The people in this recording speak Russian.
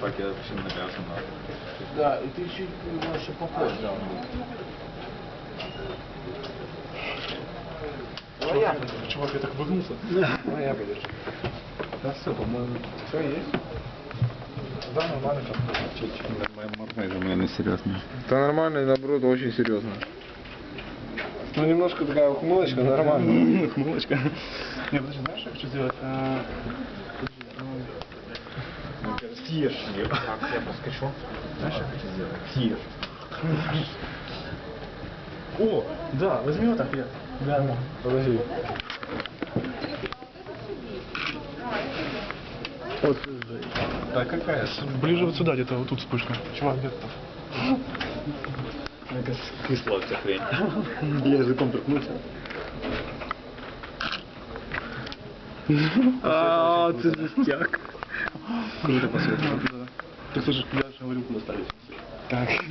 так, я вообще навязан. Да, и ты чуть больше да. Твоя. Чувак, я так выгнулся. Твоя будешь. Да все, по-моему, все есть. Да, нормально Можно у меня несерьезно. Да нормально и наоборот очень серьезно. Ну немножко такая ухмылочка, нормально. Хмылочка. Не, подожди, знаешь, что я хочу сделать? Съешь ее. Так, я проскочу. Знаешь, я хочу сделать? Съешь. О, да, возьми вот так, я. Да, да. Подожди. Вот, Да какая? Ближе вот сюда, где-то вот тут вспышка. Чувак, где-то там. Мне кажется, кислая вся хрень. Я языком торкнулся. А, ты жестяк. Ты слышишь, я же говорю, куда ставить. Так.